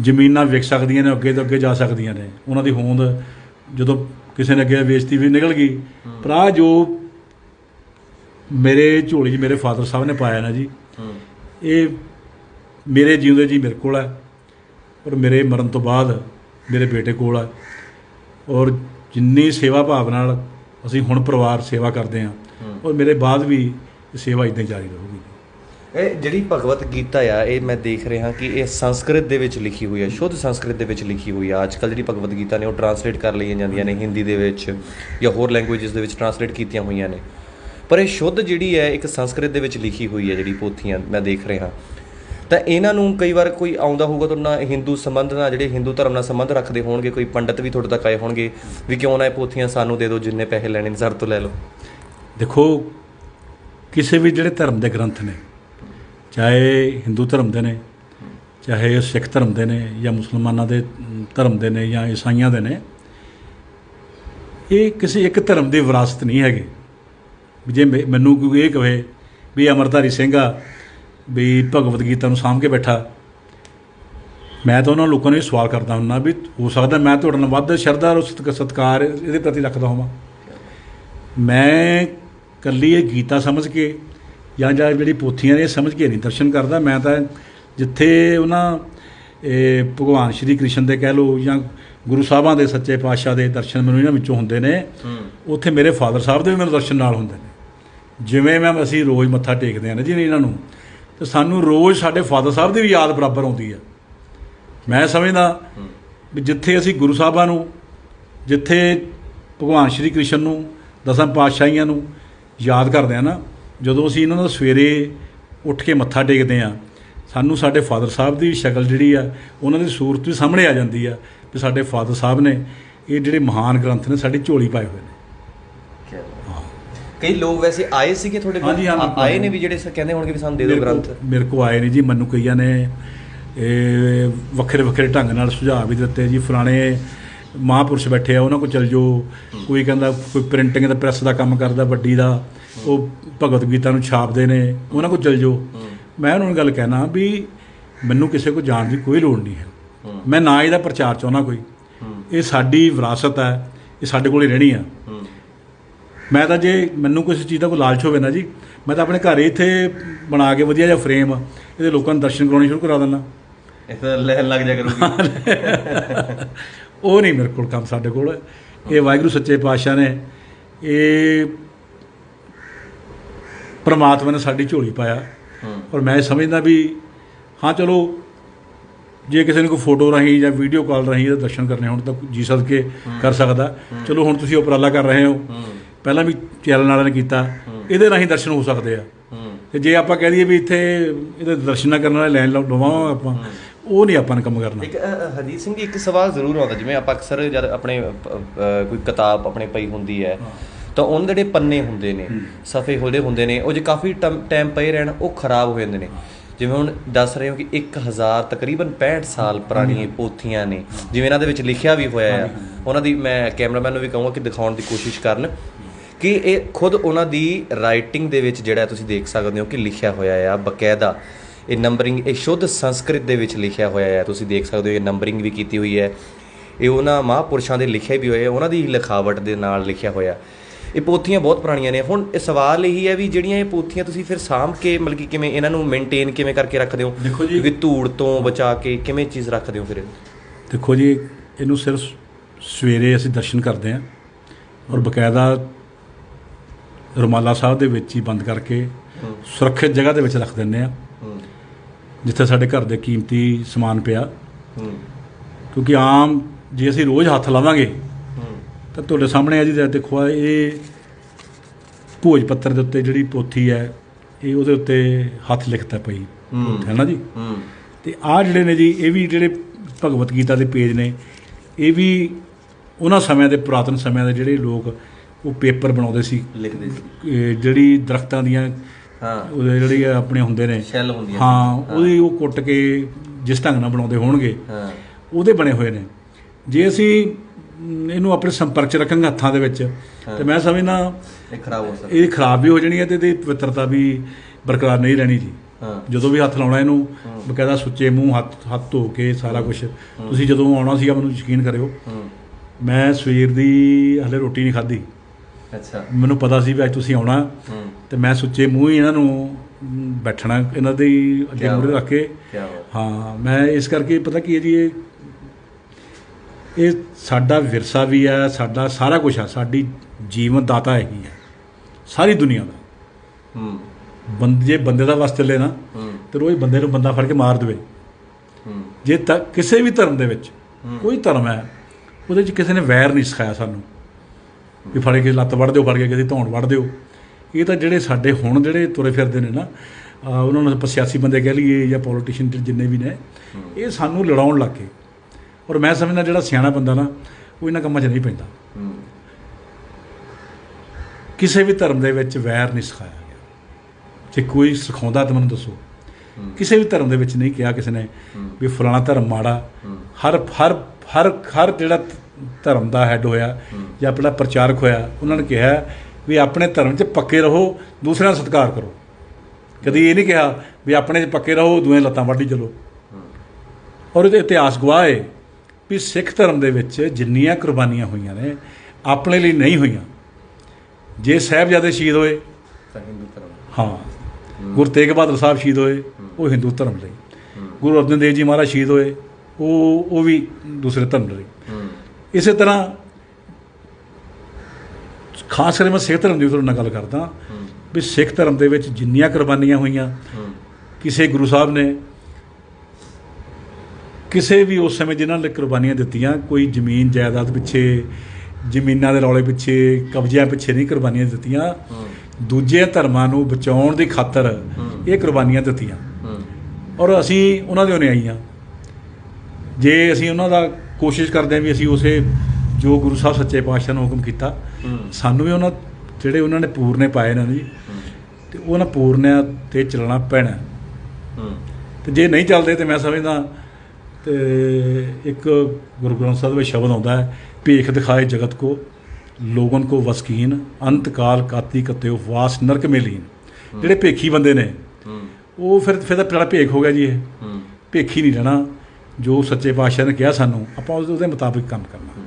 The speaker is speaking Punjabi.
ਜ਼ਮੀਨਾਂ ਵਿਕ ਸਕਦੀਆਂ ਨੇ ਅੱਗੇ ਤੋਂ ਅੱਗੇ ਜਾ ਸਕਦੀਆਂ ਨੇ। ਉਹਨਾਂ ਦੀ ਹੋਂਦ ਜਦੋਂ ਕਿਸੇ ਨੇ ਅੱਗੇ ਵੇਚਤੀ ਵੀ ਨਿਕਲ ਗਈ। ਪਰ ਆਹ ਜੋ ਮੇਰੇ ਝੋਲੀ 'ਚ ਮੇਰੇ ਫਾਦਰ ਸਾਹਿਬ ਨੇ ਪਾਇਆ ਨਾ ਜੀ ਇਹ ਮੇਰੇ ਜਿਉਂਦੇ ਜੀ ਮੇਰੇ ਕੋਲ ਹੈ ਔਰ ਮੇਰੇ ਮਰਨ ਤੋਂ ਬਾਅਦ ਮੇਰੇ ਬੇਟੇ ਕੋਲ ਹੈ ਔਰ ਜਿੰਨੀ ਸੇਵਾ ਭਾਵ ਨਾਲ ਅਸੀਂ ਹੁਣ ਪਰਿਵਾਰ ਸੇਵਾ ਕਰਦੇ ਹਾਂ ਔਰ ਮੇਰੇ ਬਾਅਦ ਵੀ ਸੇਵਾ ਇਦਾਂ ਜਾਰੀ ਰਹੂਗੀ। ਇਹ ਜਿਹੜੀ ਭਗਵਤ ਗੀਤਾ ਆ, ਇਹ ਮੈਂ ਦੇਖ ਰਿਹਾ ਕਿ ਇਹ ਸੰਸਕ੍ਰਿਤ ਦੇ ਵਿੱਚ ਲਿਖੀ ਹੋਈ ਹੈ ਸ਼ੁੱਧ ਸੰਸਕ੍ਰਿਤ ਦੇ ਵਿੱਚ ਲਿਖੀ ਹੋਈ ਆ। ਅੱਜਕੱਲ ਜਿਹੜੀ ਭਗਵਤ ਗੀਤਾ ਨੇ ਉਹ ਟਰਾਂਸਲੇਟ ਕਰ ਲਈਆਂ ਜਾਂਦੀਆਂ ਨੇ ਹਿੰਦੀ ਦੇ ਵਿੱਚ ਜਾਂ ਹੋਰ ਲੈਂਗੁਏਜਸ ਦੇ ਵਿੱਚ ਟਰਾਂਸਲੇਟ ਕੀਤੀਆਂ ਹੋਈਆਂ ਨੇ। ਪਰ ਇਹ ਸ਼ੁੱਧ ਜਿਹੜੀ ਹੈ, ਇੱਕ ਸੰਸਕ੍ਰਿਤ ਦੇ ਵਿੱਚ ਲਿਖੀ ਹੋਈ ਹੈ ਜਿਹੜੀ ਪੋਥੀਆਂ ਮੈਂ ਦੇਖ ਰਿਹਾ। ਤਾਂ ਇਹਨਾਂ ਨੂੰ ਕਈ ਵਾਰ ਕੋਈ ਆਉਂਦਾ ਹੋਊਗਾ ਤਾਂ ਨਾ ਹਿੰਦੂ ਸੰਬੰਧ ਨਾਲ, ਜਿਹੜੇ ਹਿੰਦੂ ਧਰਮ ਨਾਲ ਸੰਬੰਧ ਰੱਖਦੇ ਹੋਣਗੇ, ਕੋਈ ਪੰਡਤ ਵੀ ਤੁਹਾਡੇ ਤੱਕ ਆਏ ਹੋਣਗੇ ਵੀ ਕਿਉਂ ਨਾ ਇਹ ਪੋਥੀਆਂ ਸਾਨੂੰ ਦੇ ਦਿਓ, ਜਿੰਨੇ ਪੈਸੇ ਲੈਣੇ ਨੇ, ਸਾਡੇ ਤੋਂ ਲੈ ਲਓ। ਦੇਖੋ, ਕਿਸੇ ਵੀ ਜਿਹੜੇ ਧਰਮ ਦੇ ਗ੍ਰੰਥ ਨੇ ਚਾਹੇ ਹਿੰਦੂ ਧਰਮ ਦੇ ਨੇ, ਚਾਹੇ ਉਹ ਸਿੱਖ ਧਰਮ ਦੇ ਨੇ ਜਾਂ ਮੁਸਲਮਾਨਾਂ ਦੇ ਧਰਮ ਦੇ ਨੇ ਜਾਂ ਈਸਾਈਆਂ ਦੇ ਨੇ, ਇਹ ਕਿਸੇ ਇੱਕ ਧਰਮ ਦੀ ਵਿਰਾਸਤ ਨਹੀਂ ਹੈਗੇ। ਵੀ ਜੇ ਮੈ- ਮੈਨੂੰ ਕੋਈ ਇਹ ਕਹੇ ਵੀ ਅਮਰਧਾਰੀ ਸਿੰਘ ਆ, ਵੀ ਭਗਵਤ ਗੀਤਾ ਨੂੰ ਸਾਂਭ ਕੇ ਬੈਠਾ, ਮੈਂ ਤਾਂ ਉਹਨਾਂ ਲੋਕਾਂ ਨੂੰ ਇਹ ਸਵਾਲ ਕਰਦਾ ਹੁੰਦਾ ਵੀ ਹੋ ਸਕਦਾ ਮੈਂ ਤੁਹਾਡੇ ਨਾਲ ਵੱਧ ਸ਼ਰਧਾ ਔਰ ਸਤਿ- ਸਤਿਕਾਰ ਇਹਦੇ ਪ੍ਰਤੀ ਰੱਖਦਾ ਹੋਵਾਂ। ਮੈਂ ਕੱਲੀ ਇਹ ਗੀਤਾ ਸਮਝ ਕੇ ਜਾਂ ਜਾਂ ਜਿਹੜੀ ਪੋਥੀਆਂ ਨੇ ਸਮਝ ਕੇ ਨਹੀਂ ਦਰਸ਼ਨ ਕਰਦਾ ਮੈਂ ਤਾਂ ਜਿੱਥੇ ਉਹਨਾਂ ਇਹ ਭਗਵਾਨ ਸ਼੍ਰੀ ਕ੍ਰਿਸ਼ਨ ਦੇ ਕਹਿ ਲਓ ਜਾਂ ਗੁਰੂ ਸਾਹਿਬਾਂ ਦੇ ਸੱਚੇ ਪਾਤਸ਼ਾਹ ਦੇ ਦਰਸ਼ਨ ਮੈਨੂੰ ਇਹਨਾਂ ਵਿੱਚੋਂ ਹੁੰਦੇ ਨੇ ਉੱਥੇ ਮੇਰੇ ਫਾਦਰ ਸਾਹਿਬ ਦੇ ਵੀ ਮੈਨੂੰ ਦਰਸ਼ਨ ਨਾਲ ਹੁੰਦੇ ਨੇ। ਜਿਵੇਂ ਮੈਂ ਅਸੀਂ ਰੋਜ਼ ਮੱਥਾ ਟੇਕਦੇ ਆ ਨਾ ਜੀ ਇਹਨਾਂ ਨੂੰ ਤੇ ਸਾਨੂੰ ਰੋਜ਼ ਸਾਡੇ ਫਾਦਰ ਸਾਹਿਬ ਦੀ ਵੀ ਯਾਦ ਬਰਾਬਰ ਆਉਂਦੀ ਆ। ਮੈਂ ਸਮਝਦਾ ਵੀ ਜਿੱਥੇ ਅਸੀਂ ਗੁਰੂ ਸਾਹਿਬਾਂ ਨੂੰ ਜਿੱਥੇ ਭਗਵਾਨ ਸ਼੍ਰੀ ਕ੍ਰਿਸ਼ਨ ਨੂੰ ਦਸਾਂ ਪਾਤਸ਼ਾਹੀਆਂ ਨੂੰ ਯਾਦ ਕਰਦੇ ਆ ਨਾ ਜਦੋਂ ਅਸੀਂ ਇਹਨਾਂ ਦਾ ਸਵੇਰੇ ਉੱਠ ਕੇ ਮੱਥਾ ਟੇਕਦੇ ਆ ਸਾਨੂੰ ਸਾਡੇ ਫਾਦਰ ਸਾਹਿਬ ਦੀ ਸ਼ਕਲ ਜਿਹੜੀ ਆ ਉਹਨਾਂ ਦੀ ਸੂਰਤ ਵੀ ਸਾਹਮਣੇ ਆ ਜਾਂਦੀ ਆ ਵੀ ਸਾਡੇ ਫਾਦਰ ਸਾਹਿਬ ਨੇ ਇਹ ਜਿਹੜੇ ਮਹਾਨ ਗ੍ਰੰਥ ਨੇ ਸਾਡੀ ਝੋਲੀ ਪਾਏ ਹੋਏ ਨੇ। ਕਈ ਲੋਕ ਵੈਸੇ ਆਏ ਸੀਗੇ ਤੁਹਾਡੇ ਆ- ਆਏ ਨੇ ਵੀ ਜਿਹੜੇ ਕਹਿੰਦੇ ਹੋਣਗੇ ਵੀ ਸਾਨੂੰ ਦੇ ਦਿਓ ਗ੍ਰੰਥ ਕੋਲ- ਮੇਰੇ ਕੋ ਆਏ ਨੇ ਜੀ ਮੈਨੂੰ ਕਈਆਂ ਨੇ ਇਹ ਵੱਖਰੇ ਵੱਖਰੇ ਢੰਗ ਨਾਲ ਸੁਝਾਅ ਵੀ ਦਿੱਤੇ ਜੀ ਫਲਾਣੇ ਮਹਾਂਪੁਰਸ਼ ਬੈਠੇ ਆ ਉਹਨਾਂ ਕੋਲ ਚਲ ਜਾਓ। ਕੋਈ ਕਹਿੰਦਾ ਕੋਈ ਪ੍ਰਿੰਟਿੰਗ ਦਾ ਪ੍ਰੈਸ ਦਾ ਕੰਮ ਕਰਦਾ ਵੱਡੀ ਦਾ ਉਹ ਭਗਵਤ ਗੀਤਾ ਨੂੰ ਛਾਪਦੇ ਨੇ ਉਹਨਾਂ ਕੋਲ ਚਲ ਜਾਓ। ਮੈਂ ਉਹਨਾਂ ਨੂੰ ਗੱਲ ਕਹਿਣਾ ਵੀ ਮੈਨੂੰ ਕਿਸੇ ਕੋ ਜਾਣ ਦੀ ਕੋਈ ਲੋੜ ਨਹੀਂ ਹੈ। ਮੈਂ ਨਾ ਇਹਦਾ ਪ੍ਰਚਾਰ ਚਾਹੁੰਦਾ ਕੋਈ। ਇਹ ਸਾਡੀ ਵਿਰਾਸਤ ਹੈ ਇਹ ਸਾਡੇ ਕੋਲ ਹੀ ਰਹਿਣੀ ਆ। ਮੈਂ ਤਾਂ ਜੇ ਮੈਨੂੰ ਕਿਸੇ ਚੀਜ਼ ਦਾ ਕੋਈ ਲਾਲਚ ਹੋਵੇ ਨਾ ਜੀ ਮੈਂ ਤਾਂ ਆਪਣੇ ਘਰ ਹੀ ਇੱਥੇ ਬਣਾ ਕੇ ਵਧੀਆ ਜਿਹਾ ਫਰੇਮ ਇਹਦੇ ਲੋਕਾਂ ਨੂੰ ਦਰਸ਼ਨ ਕਰਾਉਣੇ ਸ਼ੁਰੂ ਕਰਾ ਦਿੰਦਾ। ਇਹ ਤਾਂ ਲਹਿਰ ਲੱਗ ਜਾ ਕਰੂਗੀ। ਉਹ ਨਹੀਂ ਮੇਰੇ ਕੋਲ ਕੰਮ ਸਾਡੇ ਕੋਲ। ਇਹ ਵਾਹਿਗੁਰੂ ਸੱਚੇ ਪਾਤਸ਼ਾਹ ਨੇ ਇਹ ਪ੍ਰਮਾਤਮਾ ਨੇ ਸਾਡੀ ਝੋਲੀ ਪਾਇਆ। ਔਰ ਮੈਂ ਸਮਝਦਾ ਵੀ ਹਾਂ ਚਲੋ ਜੇ ਕਿਸੇ ਨੂੰ ਕੋਈ ਫੋਟੋ ਰਾਹੀਂ ਜਾਂ ਵੀਡੀਓ ਕਾਲ ਰਾਹੀਂ ਇਹਦੇ ਦਰਸ਼ਨ ਕਰਨੇ ਹੋਣ ਤਾਂ ਜੀ ਸਦਕੇ ਕਰ ਸਕਦਾ। ਚਲੋ ਹੁਣ ਤੁਸੀਂ ਉਪਰਾਲਾ ਕਰ ਰਹੇ ਹੋ। ਪਹਿਲਾਂ ਵੀ ਚੈਨਲ ਵਾਲਿਆਂ ਨੇ ਕੀਤਾ। ਇਹਦੇ ਰਾਹੀਂ ਦਰਸ਼ਨ ਹੋ ਸਕਦੇ ਆ। ਤੇ ਜੇ ਆਪਾਂ ਕਹਿ ਦਈਏ ਵੀ ਇੱਥੇ ਇਹਦੇ ਦਰਸ਼ਨ ਕਰਨ ਵਾਲੇ ਲਾਈਨ ਲਵਾਵਾਂਗੇ ਆਪਾਂ ਉਹ ਨਹੀਂ ਆਪਾਂ ਨੇ ਕੰਮ ਕਰਨਾ। ਇੱਕ ਹਰਜੀਤ ਸਿੰਘ ਜੀ ਇੱਕ ਸਵਾਲ ਜ਼ਰੂਰ ਆਉਂਦਾ ਜਿਵੇਂ ਆਪਾਂ ਅਕਸਰ ਜਦ ਆਪਣੇ ਕੋਈ ਕਿਤਾਬ ਆਪਣੇ ਪਈ ਹੁੰਦੀ ਹੈ ਤਾਂ ਉਹਨਾਂ ਦੇ ਜਿਹੜੇ ਪੰਨੇ ਹੁੰਦੇ ਨੇ ਸਫੇ ਹੋਲੇ ਹੁੰਦੇ ਨੇ ਉਹ ਜੇ ਕਾਫੀ ਟਾਈਮ ਪਏ ਰਹਿਣ ਉਹ ਖਰਾਬ ਹੋ ਜਾਂਦੇ ਨੇ। ਜਿਵੇਂ ਹੁਣ ਦੱਸ ਰਹੇ ਹੋ ਕਿ 1000 ਤਕਰੀਬਨ 65 ਸਾਲ ਪੁਰਾਣੀਆਂ ਪੋਥੀਆਂ ਨੇ ਜਿਵੇਂ ਇਹਨਾਂ ਦੇ ਵਿੱਚ ਲਿਖਿਆ ਵੀ ਹੋਇਆ ਹੈ। ਉਹਨਾਂ ਦੀ ਮੈਂ ਕੈਮਰਾਮੈਨ ਨੂੰ ਵੀ ਕਹੂੰਗਾ ਕਿ ਦਿਖਾਉਣ ਦੀ ਕੋਸ਼ਿਸ਼ ਕਰਨ ਕਿ ਇਹ ਖੁਦ ਉਹਨਾਂ ਦੀ ਰਾਈਟਿੰਗ ਦੇ ਵਿੱਚ ਜਿਹੜਾ ਤੁਸੀਂ ਦੇਖ ਸਕਦੇ ਹੋ ਕਿ ਲਿਖਿਆ ਹੋਇਆ ਆ ਬਕਾਇਦਾ। ਇਹ ਨੰਬਰਿੰਗ ਇਹ ਸ਼ੁੱਧ ਸੰਸਕ੍ਰਿਤ ਦੇ ਵਿੱਚ ਲਿਖਿਆ ਹੋਇਆ ਹੈ। ਤੁਸੀਂ ਦੇਖ ਸਕਦੇ ਹੋ ਇਹ ਨੰਬਰਿੰਗ ਵੀ ਕੀਤੀ ਹੋਈ ਹੈ। ਇਹ ਉਹਨਾਂ ਮਹਾਂਪੁਰਸ਼ਾਂ ਦੇ ਲਿਖੇ ਵੀ ਹੋਏ ਉਹਨਾਂ ਦੀ ਲਿਖਾਵਟ ਦੇ ਨਾਲ ਲਿਖਿਆ ਹੋਇਆ। ਇਹ ਪੋਥੀਆਂ ਬਹੁਤ ਪੁਰਾਣੀਆਂ ਨੇ। ਹੁਣ ਇਹ ਸਵਾਲ ਇਹੀ ਹੈ ਵੀ ਜਿਹੜੀਆਂ ਇਹ ਪੋਥੀਆਂ ਤੁਸੀਂ ਫਿਰ ਸਾਂਭ ਕੇ ਮਤਲਬ ਕਿ ਕਿਵੇਂ ਇਹਨਾਂ ਨੂੰ ਮੇਨਟੇਨ ਕਿਵੇਂ ਕਰਕੇ ਰੱਖਦੇ ਹੋ? ਦੇਖੋ ਜੀ- ਕਿ ਧੂੜ ਤੋਂ ਬਚਾ ਕੇ ਕਿਵੇਂ ਚੀਜ਼ ਰੱਖਦੇ ਹੋ ਫਿਰ? ਦੇਖੋ ਜੀ ਇਹਨੂੰ ਸਿਰਫ ਸਵੇਰੇ ਅਸੀਂ ਦਰਸ਼ਨ ਕਰਦੇ ਹਾਂ ਔਰ ਬਕਾਇਦਾ ਰੁਮਾਲਾ ਸਾਹਿਬ ਦੇ ਵਿੱਚ ਹੀ ਬੰਦ ਕਰਕੇ ਸੁਰੱਖਿਅਤ ਜਗ੍ਹਾ ਦੇ ਵਿੱਚ ਰੱਖ ਦਿੰਦੇ ਆ ਹੂੰ। ਜਿੱਥੇ ਸਾਡੇ ਘਰ ਦੇ ਕੀਮਤੀ ਸਮਾਨ ਪਿਆ। ਹੂੰ। ਕਿਉਂਕਿ ਆਮ ਜੇ ਅਸੀਂ ਰੋਜ਼ ਹੱਥ ਲਾਵਾਂਗੇ ਹੂੰ। ਤਾਂ ਤੁਹਾਡੇ ਸਾਹਮਣੇ ਆ ਜੀ ਦੇਖੋ ਇਹ ਭੋਜ ਪੱਤਰ ਦੇ ਉੱਤੇ ਜਿਹੜੀ ਪੋਥੀ ਹੈ ਇਹ ਉਹਦੇ ਉੱਤੇ ਹੱਥ ਲਿਖਤਾ ਪਈ। ਹੂੰ। ਨਾ ਜੀ? ਹੂੰ। ਤੇ ਆਹ ਜਿਹੜੇ ਨੇ ਜੀ ਇਹ ਵੀ ਜਿਹੜੇ ਭਗਵਤ ਗੀਤਾ ਦੇ ਪੇਜ ਨੇ ਇਹ ਵੀ ਉਹਨਾਂ ਸਮਿਆਂ ਦੇ ਪੁਰਾਤਨ ਸਮਿਆਂ ਦੇ ਜਿਹੜੇ ਲੋਕ ਉਹ ਪੇਪਰ ਬਣਾਉਂਦੇ ਸੀ। ਲਿਖਦੇ ਸੀ। ਜਿਹੜੀ ਦਰਖਤਾਂ ਦੀਆਂ ਹਾਂ। ਉਹਦੇ ਜਿਹੜੇ ਆਪਣੇ ਹੁੰਦੇ ਨੇ। ਸ਼ੈਲ ਹੁੰਦੀਆਂ। ਹਾਂ ਉਹਦੀ ਉਹ ਕੁੱਟ ਕੇ ਜਿਸ ਢੰਗ ਨਾਲ ਬਣਾਉਂਦੇ ਹੋਣਗੇ ਹਾਂ। ਉਹਦੇ ਬਣੇ ਹੋਏ ਨੇ। ਜੇ ਅਸੀਂ ਇਹਨੂੰ ਆਪਣੇ ਸੰਪਰਕ 'ਚ ਰੱਖਾਂਗੇ ਹੱਥਾਂ ਦੇ ਵਿੱਚ ਤੇ ਮੈਂ ਸਮਝਦਾ ਇਹ ਖਰਾਬ ਹੋ ਸਕਦਾ। ਇਹ ਖਰਾਬ ਵੀ ਹੋ ਜਾਣੀ ਹੈ ਤੇ ਇਹਦੀ ਪਵਿੱਤਰਤਾ ਵੀ ਬਰਕਰਾਰ ਨਹੀਂ ਰਹਿਣੀ ਜੀ। ਹਾਂ। ਜਦੋਂ ਵੀ ਹੱਥ ਲਾਉਣਾ ਇਹਨੂੰ ਬਕਾਇਦਾ ਸੁੱਚੇ ਮੂੰਹ ਹੱਥ ਹੱਥ ਧੋ ਕੇ ਸਾਰਾ ਕੁਝ ਤੁਸੀਂ ਜਦੋਂ ਆਉਣਾ ਸੀਗਾ ਮੈਨੂੰ ਯਕੀਨ ਕਰਿਓ ਹੂੰ। ਮੈਂ ਸਵੇਰ ਦੀ ਹਲੇ ਰੋਟੀ ਨਹੀਂ ਖਾਧੀ। ਅੱਛਾ। ਮੈਨੂੰ ਪਤਾ ਸੀ ਵੀ ਅੱਜ ਤੁਸੀਂ ਆਉਣਾ। ਤੇ ਮੈਂ ਸੁੱਚੇ ਮੂੰਹ ਹੀ ਇਹਨਾਂ ਨੂੰ ਬੈਠਣਾ ਇਹਨਾਂ ਦੇ ਅੱਗੇ ਮੂਹਰੇ ਰੱਖ ਕੇ। ਹਾਂ ਮੈਂ ਇਸ ਕਰਕੇ ਪਤਾ ਕੀ ਹੈ ਜੀ ਇਹ ਇਹ ਸਾਡਾ ਵਿਰਸਾ ਵੀ ਹੈ ਸਾਡਾ ਸਾਰਾ ਕੁਝ ਹੈ ਸਾਡੀ ਜੀਵਨ ਦਾਤਾ ਇਹੀ ਹੈ ਸਾਰੀ ਦੁਨੀਆ ਦਾ। ਹੂੰ। ਬੰਦੇ ਜੇ ਬੰਦੇ ਦਾ ਵਸ ਚੱਲੇ ਨਾ ਤੇ ਰੋਜ਼ ਬੰਦੇ ਨੂੰ ਬੰਦਾ ਫੜ ਕੇ ਮਾਰ ਦੇਵੇ। ਹੂੰ। ਜੇ ਕਿਸੇ ਵੀ ਧਰਮ ਦੇ ਵਿੱਚ ਕੋਈ ਧਰਮ ਹੈ ਉਹਦੇ 'ਚ ਕਿਸੇ ਨੇ ਵੈਰ ਨਹੀਂ ਸਿਖਾਇਆ ਸਾਨੂੰ। ਵੀ ਫੜ ਕੇ ਲੱਤ ਵੜ ਦਿਓ, ਫੜ ਕੇ ਕਿਸੇ ਧੌਣ ਵੱਢ ਦਿਓ। ਇਹ ਤਾਂ ਜਿਹੜੇ ਸਾਡੇ ਹੁਣ ਜਿਹੜੇ ਤੁਰੇ ਫਿਰਦੇ ਨੇ ਨਾ ਉਹਨਾਂ ਨੂੰ ਆਪਾਂ ਸਿਆਸੀ ਬੰਦੇ ਕਹਿ ਲਈਏ ਜਾਂ ਪੋਲੀਟੀਸ਼ੀਅਨ ਜਿੰਨੇ ਵੀ ਨੇ, ਇਹ ਸਾਨੂੰ ਲੜਾਉਣ ਲੱਗ ਗਏ। ਔਰ ਮੈਂ ਸਮਝਦਾ ਜਿਹੜਾ ਸਿਆਣਾ ਬੰਦਾ ਨਾ, ਉਹ ਇਹਨਾਂ ਕੰਮਾਂ 'ਚ ਨਹੀਂ ਪੈਂਦਾ। ਕਿਸੇ ਵੀ ਧਰਮ ਦੇ ਵਿੱਚ ਵੈਰ ਨਹੀਂ ਸਿਖਾਇਆ ਗਿਆ। ਜੇ ਕੋਈ ਸਿਖਾਉਂਦਾ ਤਾਂ ਮੈਨੂੰ ਦੱਸੋ। ਕਿਸੇ ਵੀ ਧਰਮ ਦੇ ਵਿੱਚ ਨਹੀਂ ਕਿਹਾ ਕਿਸੇ ਨੇ ਵੀ ਫਲਾਣਾ ਧਰਮ ਮਾੜਾ। ਹਰ ਹਰ ਹਰ ਹਰ ਜਿਹੜਾ ਧਰਮ ਦਾ ਹੈੱਡ ਹੋਇਆ ਜਾਂ ਆਪਣਾ ਪ੍ਰਚਾਰਕ ਹੋਇਆ ਉਹਨਾਂ ਨੇ ਕਿਹਾ ਵੀ ਆਪਣੇ ਧਰਮ 'ਚ ਪੱਕੇ ਰਹੋ ਦੂਸਰਿਆਂ ਦਾ ਸਤਿਕਾਰ ਕਰੋ। ਕਦੀ ਇਹ ਨਹੀਂ ਕਿਹਾ ਵੀ ਆਪਣੇ 'ਚ ਪੱਕੇ ਰਹੋ ਦੂਏ ਲੱਤਾਂ ਵੱਢੀ ਚਲੋ। ਔਰ ਇਹਦੇ ਇਤਿਹਾਸ ਗਵਾਹ ਹੈ ਵੀ ਸਿੱਖ ਧਰਮ ਦੇ ਵਿੱਚ ਜਿੰਨੀਆਂ ਕੁਰਬਾਨੀਆਂ ਹੋਈਆਂ ਨੇ ਆਪਣੇ ਲਈ ਨਹੀਂ ਹੋਈਆਂ। ਜੇ ਸਾਹਿਬਜ਼ਾਦੇ ਸ਼ਹੀਦ ਹੋਏ ਤਾਂ ਹਿੰਦੂ ਧਰਮ। ਹਾਂ ਗੁਰੂ ਤੇਗ ਬਹਾਦਰ ਸਾਹਿਬ ਸ਼ਹੀਦ ਹੋਏ ਉਹ ਹਿੰਦੂ ਧਰਮ ਲਈ। ਗੁਰੂ ਅਰਜਨ ਦੇਵ ਜੀ ਮਹਾਰਾਜ ਸ਼ਹੀਦ ਹੋਏ ਉਹ ਉਹ ਵੀ ਦੂਸਰੇ ਧਰਮ ਲਈ। ਇਸੇ ਤਰ੍ਹਾਂ ਖਾਸ ਕਰਕੇ ਮੈਂ ਸਿੱਖ ਧਰਮ ਦੀ ਤੁਹਾਡੇ ਨਾਲ ਗੱਲ ਕਰਦਾ। ਵੀ ਸਿੱਖ ਧਰਮ ਦੇ ਵਿੱਚ ਜਿੰਨੀਆਂ ਕੁਰਬਾਨੀਆਂ ਹੋਈਆਂ ਕਿਸੇ ਗੁਰੂ ਸਾਹਿਬ ਨੇ ਕਿਸੇ ਵੀ ਉਸ ਸਮੇਂ ਜਿਨ੍ਹਾਂ ਨੇ ਕੁਰਬਾਨੀਆਂ ਦਿੱਤੀਆਂ ਕੋਈ ਜ਼ਮੀਨ ਜਾਇਦਾਦ ਪਿੱਛੇ ਜ਼ਮੀਨਾਂ ਦੇ ਰੌਲੇ ਪਿੱਛੇ ਕਬਜ਼ਿਆਂ ਪਿੱਛੇ ਨਹੀਂ ਕੁਰਬਾਨੀਆਂ ਦਿੱਤੀਆਂ। ਦੂਜੇ ਧਰਮਾਂ ਨੂੰ ਬਚਾਉਣ ਦੀ ਖਾਤਰ ਇਹ ਕੁਰਬਾਨੀਆਂ ਦਿੱਤੀਆਂ। ਔਰ ਅਸੀਂ ਉਹਨਾਂ ਦੇ ਆਈ ਹਾਂ ਜੇ ਅਸੀਂ ਉਹਨਾਂ ਦਾ ਕੋਸ਼ਿਸ਼ ਕਰਦੇ ਹਾਂ ਵੀ ਅਸੀਂ ਉਸੇ ਜੋ ਗੁਰੂ ਸਾਹਿਬ ਸੱਚੇ ਪਾਤਸ਼ਾਹ ਨੇ ਹੁਕਮ ਕੀਤਾ ਸਾਨੂੰ ਵੀ ਉਹਨਾਂ ਜਿਹੜੇ ਉਹਨਾਂ ਨੇ ਪੂਰਨੇ ਪਾਏ ਨੇ ਜੀ ਤੇ ਉਹਨਾਂ ਪੂਰਨਿਆਂ ਤੇ ਚੱਲਣਾ ਪੈਣਾ। ਹੂੰ। ਤੇ ਜੇ ਨਹੀਂ ਚੱਲਦੇ ਤੇ ਮੈਂ ਸਮਝਦਾ ਤੇ ਇੱਕ ਗੁਰੂ ਗ੍ਰੰਥ ਸਾਹਿਬ ਵਿੱਚ ਸ਼ਬਦ ਆਉਂਦਾ ਹੈ ਭੇਖ ਦਿਖਾਏ ਜਗਤ ਕੋ ਲੋਗਨ ਕੋ ਵਸਕੀਨ ਅੰਤ ਕਾਲ ਕਾਤੀ ਕਤਿਓ ਵਾਸ ਨਰਕ ਮੇਲੀਨ। ਜਿਹੜੇ ਭੇਖੀ ਬੰਦੇ ਨੇ ਉਹ ਫਿਰ ਫਿਰ ਤਾਂ ਪਿਆਰਾ ਭੇਖ ਹੋ ਗਿਆ ਜੀ ਇਹ। ਭੇਖੀ ਨਹੀਂ ਰਹਿਣਾ। ਜੋ ਸੱਚੇ ਪਾਤਸ਼ਾਹ ਨੇ ਕਿਹਾ ਸਾਨੂੰ ਆਪਾਂ ਉਹਦੇ ਮੁਤਾਬਿਕ ਕੰਮ ਕਰਨਾ।